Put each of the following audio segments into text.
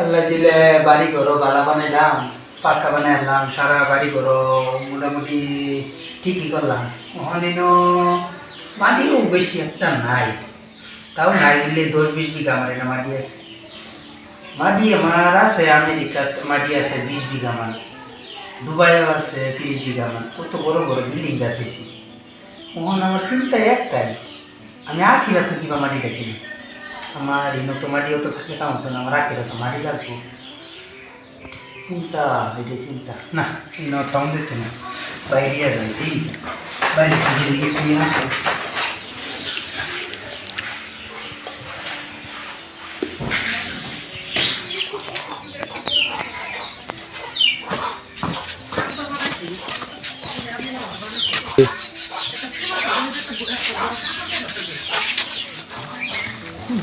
আল্লাহ দিলে বাড়ি ঘরও বালা বানাইলাম পাক্কা বানাইলাম সারা বাড়ি ঘরও মোটামুটি ঠিকই করলাম। ওখানে মাটিও বেশি একটা নাই। তাও নাই বললে দশ বিশ বিঘা আমার এটা মাটি আছে। মাটি আমার আছে আমেরিকাত, মাটি আছে বিশ বিঘা মান দুবাইও আছে তিরিশ বিঘা মান কত বড় বড় বিল্ডিং গাছেছি ওখানে আমার চিন্তা একটাই, আমি আখিরা তো কিবা মাটিটা কিনি আমার ইনো তো মাটিও তো থাকলে কাম হতো না আমার আখিরা তো মাটি লাগবো। চিন্তা এটা চিন্তা। না ইনো টাউন যেত না। বাইরে যাই বাইরে থেকে কিছু আসো।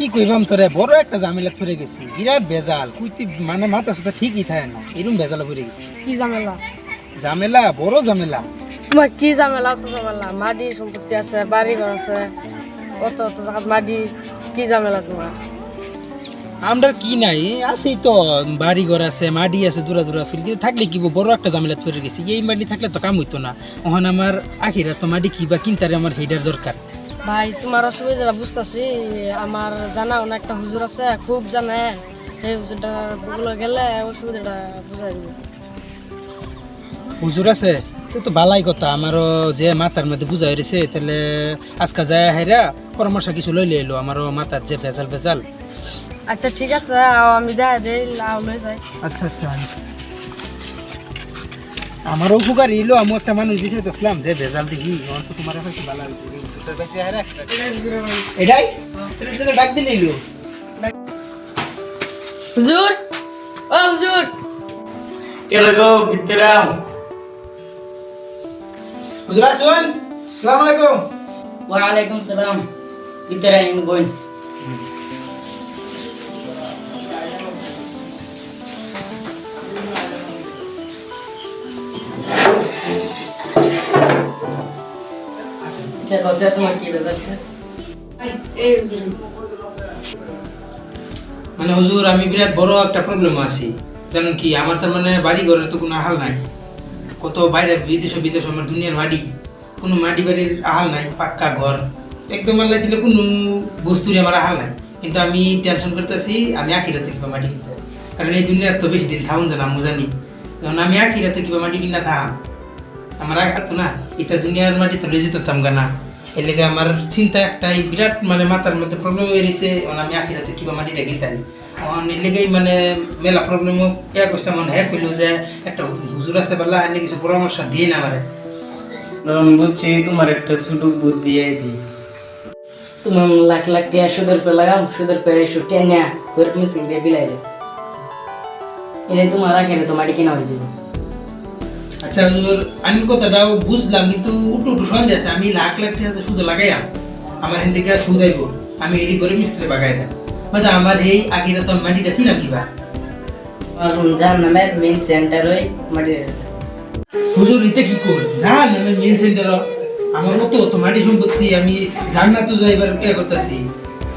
কি কইবাম তোরে? বড় একটা ঝামেলা ফিরে গেছি। বিরাট বেজাল কুইতি মানে মাথা সাথে ঠিকই থাকে না। এরকম বেজালা ফিরে গেছি। কি ঝামেলা? ঝামেলা? বড় ঝামেলা। তোমার কি ঝামেলা? অত ঝামেলা? মাটি সম্পত্তি আছে বাড়ি ঘর আছে অত অত জায়গা মাটি কি ঝামেলা তোমার? আমরা কি নাই? আছেই তো। বাড়ি ঘর আছে মাটি আছে দূরা দূরা ফিল কিন্তু থাকলে কি বড় একটা ঝামেলা ফিরে গেছি? এই মাটি থাকলে তো কাম হইতো না। ওখানে আমার আখিরা তো মাটি কি বা কিনতারে আমার হেডার দরকার। ভাই তোমার অসুবিধাটা বুঝতেছি। আমার জানা অনেক একটা হুজুর আছে খুব জানে। সেই হুজুরটার বগুলো গেলে অসুবিধাটা বুঝাই দিব। হুজুর আছে? তো ভালাই কথা আমারও যে মাথার মধ্যে বুঝাই রয়েছে তাহলে আজকে যায় হেরা পরামর্শ কিছু লইলে এলো আমারও মাথার যে ভেজাল ভেজাল। আচ্ছা ঠিক আছে আমি দেয় দেই লাও লই যাই। আচ্ছা আচ্ছা। আমারও উপকার এলো আমি একটা মানুষ বিষয় দেখলাম যে ভেজাল দেখি আমার তো তোমার কাছে ভালো হয়েছে। এটাই? এটার ডাক দিলে এলো হুজুর ও হুজুর। কেলে গো ভিতরে আও। হুজুর আসুন সালাম আলাইকুম। সালাম। ভিতরে আইন বোন কসে তোমার কি বেজাচ্ছে মানে হুজুর আমি বিরাট বড় একটা প্রবলেম আছি। জানেন কি আমার তার মানে বাড়ি ঘরের তো কোনো আহাল নাই। কত বাইরে বিদেশ বিদেশ আমার দুনিয়ার মাটি কোনো মাটি বাড়ির আহাল নাই পাক্কা ঘর। একদম আল্লাহ দিলে কোনো বস্তুরই আমার আহাল নাই। কিন্তু আমি টেনশন করতেছি আমি আখিরাতে কিবা মাটি কিনতে। কারণ এই দুনিয়ার তো বেশি দিন থাকুন জানা আমি জানি। কারণ আমি আখিরাতে কিবা মাটি কিনা থাম। আমার আঘাত তো না এটা দুনিয়ার মাটি তো লেজে যেতাম গানা এর লেগে আমার চিন্তা একটাই বিরাট মানে মাথার মধ্যে প্রবলেম হয়ে গেছে আমি আখিরাতে কিবা মাটিটা গিতাম আমার এর লেগেই মানে মেলা প্রবলেম ইয়া করতে মনে হ্যাঁ কইলো যে একটা হুজুর আছে বললা এনে কিছু পরামর্শ দিয়ে না আমারে। আমি বুঝছি তোমার একটা ছোট বুদ্ধি দি। তোমার লাখ লাখ টিয়া সুদের পে লাগাম সুদের পে এসো টেনিয়া করে মিসিং দিয়ে বিলাই দে এটা তোমার রাখে তোমার কিনা হয়ে যাবে। আচ্ছা হুজুর আমি কথাটাও বুঝলাম কিন্তু উঠু উঠু সন্দেহ আছে আমি লাখ লাখ টাকা শুধু লাগাইয়াম। আমার হেন থেকে সুদ আইব আমি এডি করে মিস্ত্রি বাগাই দেন মানে আমার এই আগেরা তো মাটিটা ছিলাম কিবা? আর মেইন সেন্টার ওই মাটি হুজুর এটা কি কর? জান আমি মেন সেন্টার আমার কত তো মাটি সম্পত্তি আমি জান না তো যাইবার কে করতেছি।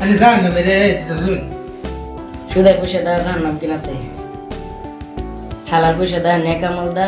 আমি জান না মেরে দিতে শুন সুদের পয়সা দা জান নাম কিনাতে হালার পয়সা দা নেকামল দা